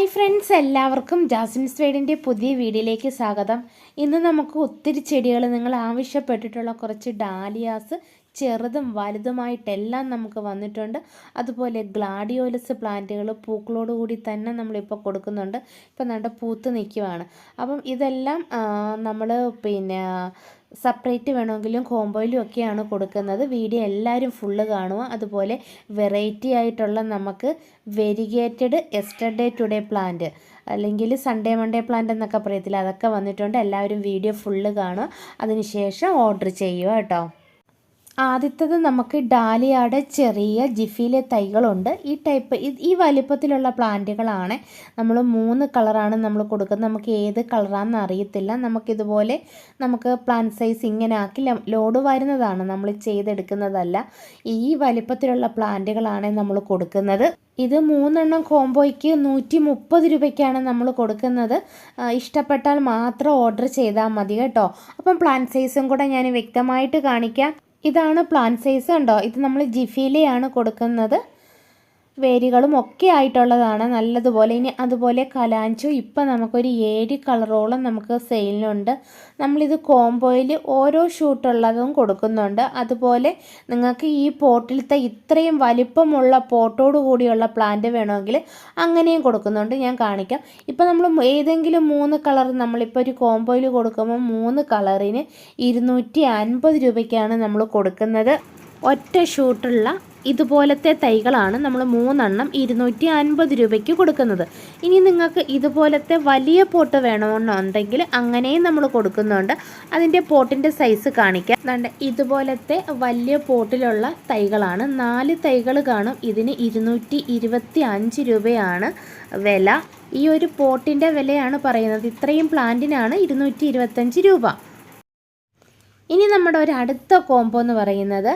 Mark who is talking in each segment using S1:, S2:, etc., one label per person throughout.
S1: Hi friends എല്ലാവർക്കും ജാസിൻ സ്വേഡിന്റെ പുതിയ വീഡിയോയിലേക്ക് സ്വാഗതം. ഇന്ന് നമുക്ക് ഒത്തിരി ചെടികൾ നിങ്ങൾ ആവശ്യപ്പെട്ടിട്ടുള്ള കുറച്ച് ഡാലിയാസ് ചെറുതും വലുതുമായിട്ടെല്ലാം നമുക്ക് വന്നിട്ടുണ്ട്. അതുപോലെ ഗ്ലാഡിയോലസ് പ്ലാന്റുകൾ പൂക്കളോട് കൂടി തന്നെ നമ്മളിപ്പോൾ കൊടുക്കുന്നുണ്ട്. ഇപ്പം നല്ല പൂത്ത് നിൽക്കുവാണ് അപ്പം ഇതെല്ലാം നമ്മൾ പിന്നെ സെപ്പറേറ്റ് വേണമെങ്കിലും കോംബോയിലും ഒക്കെയാണ് കൊടുക്കുന്നത്. വീഡിയോ എല്ലാവരും ഫുള്ള് കാണുക. അതുപോലെ വെറൈറ്റി ആയിട്ടുള്ള നമുക്ക് വെരിഗേറ്റഡ് എസ്റ്റർഡേ ടുഡേ പ്ലാന്റ് അല്ലെങ്കിൽ സൺഡേ മൺഡേ പ്ലാന്റ് എന്നൊക്കെ പറയത്തില്ല? അതൊക്കെ വന്നിട്ടുണ്ട്. എല്ലാവരും വീഡിയോ ഫുള്ള് കാണുക. അതിനുശേഷം ഓർഡർ ചെയ്യുക കേട്ടോ. ആദ്യത്തത് നമുക്ക് ഡാലിയയുടെ ചെറിയ ജിഫിയിലെ തൈകളുണ്ട്. ഈ ടൈപ്പ് ഈ വലിപ്പത്തിലുള്ള പ്ലാന്റുകളാണ്. നമ്മൾ മൂന്ന് കളറാണ് നമ്മൾ കൊടുക്കുന്നത്. നമുക്ക് ഏത് കളറാണെന്ന് അറിയത്തില്ല. നമുക്കിതുപോലെ നമുക്ക് പ്ലാന്റ് സൈസ് ഇങ്ങനെ ആക്കി ലോഡ് വരുന്നതാണ്. നമ്മൾ ചെയ്തെടുക്കുന്നതല്ല. ഈ വലിപ്പത്തിലുള്ള പ്ലാന്റുകളാണ് നമ്മൾ കൊടുക്കുന്നത്. ഇത് മൂന്നെണ്ണം കോംബോയ്ക്ക് നൂറ്റി മുപ്പത് രൂപയ്ക്കാണ് നമ്മൾ കൊടുക്കുന്നത്. ഇഷ്ടപ്പെട്ടാൽ മാത്രം ഓർഡർ ചെയ്താൽ മതി കേട്ടോ. അപ്പം പ്ലാന്റ് സൈസും കൂടെ ഞാൻ വ്യക്തമായിട്ട് കാണിക്കാം. ഇതാണ് പ്ലാൻ സൈസ് ഉണ്ടോ ഇത് നമ്മൾ ജിഫിയിലെയാണ് കൊടുക്കുന്നത്. വേരുകളും ഒക്കെ ആയിട്ടുള്ളതാണ് നല്ലതുപോലെ. ഇനി അതുപോലെ കലാഞ്ചു ഇപ്പം നമുക്കൊരു ഏഴ് കളറോളം നമുക്ക് സെയിലിനുണ്ട്. നമ്മളിത് കോംബോയിൽ ഓരോ ഷൂട്ടുള്ളതും കൊടുക്കുന്നുണ്ട്. അതുപോലെ നിങ്ങൾക്ക് ഈ പോട്ടിലത്തെ ഇത്രയും വലിപ്പമുള്ള പോട്ടോട് കൂടിയുള്ള പ്ലാന്റ് വേണമെങ്കിൽ അങ്ങനെയും കൊടുക്കുന്നുണ്ട്. ഞാൻ കാണിക്കാം. ഇപ്പം നമ്മൾ ഏതെങ്കിലും മൂന്ന് കളർ നമ്മളിപ്പോൾ ഒരു കോംബോയിൽ കൊടുക്കുമ്പോൾ മൂന്ന് കളറിന് ഇരുന്നൂറ്റി അൻപത് രൂപയ്ക്കാണ് നമ്മൾ കൊടുക്കുന്നത്. ഒറ്റ ഷൂട്ടുള്ള ഇതുപോലത്തെ തൈകളാണ് നമ്മൾ മൂന്നെണ്ണം ഇരുന്നൂറ്റി അൻപത് രൂപയ്ക്ക് കൊടുക്കുന്നത്. ഇനി നിങ്ങൾക്ക് ഇതുപോലത്തെ വലിയ പോട്ട് വേണമെന്നുണ്ടെങ്കിൽ അങ്ങനെയും നമ്മൾ കൊടുക്കുന്നുണ്ട്. അതിന്റെ പോട്ടിന്റെ സൈസ് കാണിക്കാം. ഇതുപോലത്തെ വലിയ പോട്ടിലുള്ള തൈകളാണ്. നാല് തൈകൾ കാണും. ഇതിന് ഇരുന്നൂറ്റി ഇരുപത്തി അഞ്ച് രൂപയാണ് വില. ഈ ഒരു പോട്ടിന്റെ വിലയാണ് പറയുന്നത്. ഇത്രയും പ്ലാന്റിനാണ് ഇരുന്നൂറ്റി ഇരുപത്തഞ്ച് രൂപ. ഇനി നമ്മുടെ ഒരു അടുത്ത കോംബോ എന്ന് പറയുന്നത്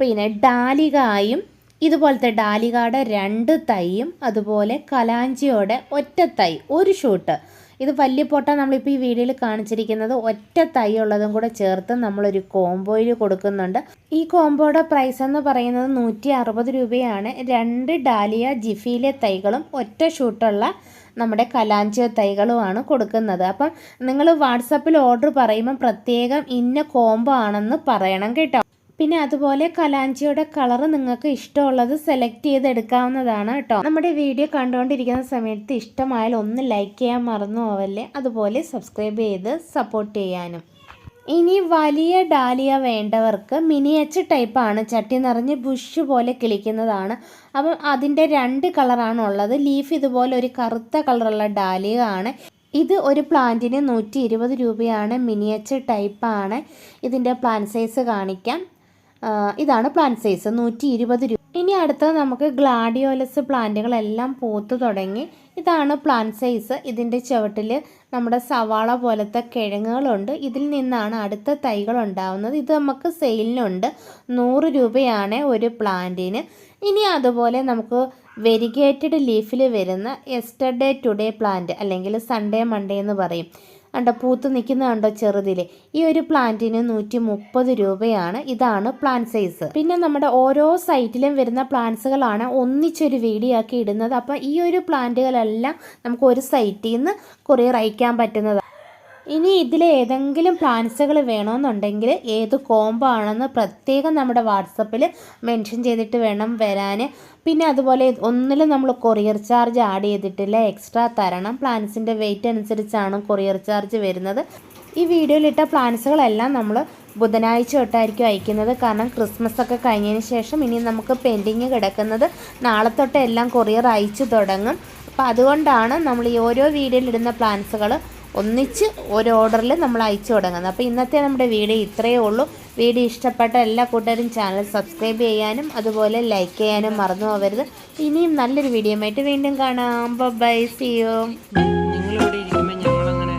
S1: പിന്നെ ഡാലികായും ഇതുപോലത്തെ ഡാലികയുടെ രണ്ട് തൈയും അതുപോലെ കലാഞ്ചിയോടെ ഒറ്റ തൈ ഒരു ഷൂട്ട്. ഇത് വലിയ പൊട്ട നമ്മളിപ്പോൾ ഈ വീഡിയോയിൽ കാണിച്ചിരിക്കുന്നത് ഒറ്റ തൈ ഉള്ളതും കൂടെ ചേർത്ത് നമ്മളൊരു കോംബോയിൽ കൊടുക്കുന്നുണ്ട്. ഈ കോംബോയുടെ പ്രൈസ് എന്ന് പറയുന്നത് നൂറ്റി അറുപത് രൂപയാണ്. രണ്ട് ഡാലിയ ജിഫിയിലെ തൈകളും ഒറ്റ ഷൂട്ടുള്ള നമ്മുടെ കലാഞ്ചിയ തൈകളുമാണ് കൊടുക്കുന്നത്. അപ്പം നിങ്ങൾ വാട്സപ്പിൽ ഓർഡർ പറയുമ്പോൾ പ്രത്യേകം ഇന്ന കോംബോ ആണെന്ന് പറയണം കേട്ടോ. പിന്നെ അതുപോലെ കലാഞ്ചിയുടെ കളർ നിങ്ങൾക്ക് ഇഷ്ടമുള്ളത് സെലക്ട് ചെയ്തെടുക്കാവുന്നതാണ് കേട്ടോ. നമ്മുടെ വീഡിയോ കണ്ടുകൊണ്ടിരിക്കുന്ന സമയത്ത് ഇഷ്ടമായാൽ ഒന്ന് ലൈക്ക് ചെയ്യാൻ മറന്നു പോവല്ലേ? അതുപോലെ സബ്സ്ക്രൈബ് ചെയ്ത് സപ്പോർട്ട് ചെയ്യാനും. ഇനി വലിയ ഡാലിയ വേണ്ടവർക്ക് മിനിയച്ച് ടൈപ്പാണ് ചട്ടി നിറഞ്ഞ് ബുഷ് പോലെ കിളിക്കുന്നതാണ്. അപ്പം അതിന്റെ രണ്ട് കളറാണ് ഉള്ളത്. ലീഫ് ഇതുപോലെ ഒരു കറുത്ത കളറുള്ള ഡാലിയ ആണ്. ഇത് ഒരു പ്ലാന്റിന് നൂറ്റി ഇരുപത് രൂപയാണ് മിനിയച്ച് ടൈപ്പാണ് ഇതിന്റെ പ്ലാന്റ് സൈസ് കാണിക്കാം. ഇതാണ് പ്ലാന്റ് സൈസ് നൂറ്റി ഇരുപത് രൂപ ഇനി അടുത്തത് നമുക്ക് ഗ്ലാഡിയോലസ് പ്ലാന്റുകളെല്ലാം പോത്ത് തുടങ്ങി. ഇതാണ് പ്ലാന്റ് സൈസ് ഇതിന്റെ ചുവട്ടിൽ നമ്മുടെ സവാള പോലത്തെ കിഴങ്ങുകളുണ്ട്. ഇതിൽ നിന്നാണ് അടുത്ത തൈകൾ ഉണ്ടാവുന്നത്. ഇത് നമുക്ക് സെയിലിനുണ്ട്. നൂറ് രൂപയാണ് ഒരു പ്ലാന്റിന്. ഇനി അതുപോലെ നമുക്ക് വെരിഗേറ്റഡ് ലീഫിൽ വരുന്ന എസ്റ്റർഡേ ടുഡേ പ്ലാന്റ് അല്ലെങ്കിൽ സൺഡേ മൺഡേ എന്ന് പറയും. കണ്ടോ പൂത്ത് നിൽക്കുന്ന കണ്ടോ ചെറുതിൽ ഈ ഒരു പ്ലാന്റിന് നൂറ്റി മുപ്പത് രൂപയാണ്. ഇതാണ് പ്ലാന്റ് സൈസ് പിന്നെ നമ്മുടെ ഓരോ സൈറ്റിലും വരുന്ന പ്ലാന്റ്സുകളാണ് ഒന്നിച്ചൊരു വീഡിയോ ആക്കി ഇടുന്നത്. അപ്പം ഈ ഒരു പ്ലാന്റുകളെല്ലാം നമുക്ക് ഒരു സൈറ്റിൽ നിന്ന് കൊറിയർ അയക്കാൻ പറ്റുന്നതാണ് ഇനി ഇതിൽ ഏതെങ്കിലും പ്ലാൻസുകൾ വേണമെന്നുണ്ടെങ്കിൽ ഏത് കോംബോ ആണെന്ന് പ്രത്യേകം നമ്മുടെ വാട്സപ്പിൽ മെൻഷൻ ചെയ്തിട്ട് വേണം വരാൻ പിന്നെ അതുപോലെ ഒന്നിലും നമ്മൾ കൊറിയർ ചാർജ് ആഡ് ചെയ്തിട്ടില്ല. എക്സ്ട്രാ തരണം. പ്ലാൻസിന്റെ വെയിറ്റ് അനുസരിച്ചാണ് കൊറിയർ ചാർജ് വരുന്നത്. ഈ വീഡിയോയിലിട്ട പ്ലാൻസുകളെല്ലാം നമ്മൾ ബുധനാഴ്ച തൊട്ടായിരിക്കും അയക്കുന്നത്. കാരണം ക്രിസ്മസ് ഒക്കെ കഴിഞ്ഞതിന് ശേഷം ഇനി നമുക്ക് പെൻഡിങ് കിടക്കുന്നത്. നാളെ തൊട്ട് എല്ലാം കൊറിയർ അയച്ചു തുടങ്ങും. അപ്പോൾ അതുകൊണ്ടാണ് നമ്മൾ ഈ ഓരോ വീഡിയോയിലിടുന്ന പ്ലാൻസുകൾ ഒന്നിച്ച് ഒരു ഓർഡറിൽ നമ്മൾ അയച്ചു തുടങ്ങുന്നത്. അപ്പോൾ ഇന്നത്തെ നമ്മുടെ വീഡിയോ ഇത്രയേ ഉള്ളൂ. വീഡിയോ ഇഷ്ടപ്പെട്ട എല്ലാ കൂട്ടരും ചാനൽ സബ്സ്ക്രൈബ് ചെയ്യാനും അതുപോലെ ലൈക്ക് ചെയ്യാനും മറന്നു പോകരുത്. ഇനിയും നല്ലൊരു വീഡിയോ ആയിട്ട് വീണ്ടും കാണാം. ബൈ സിയോ നിങ്ങളിവിടെ ഇരിക്കുമ്പോൾ ഞങ്ങളങ്ങനെ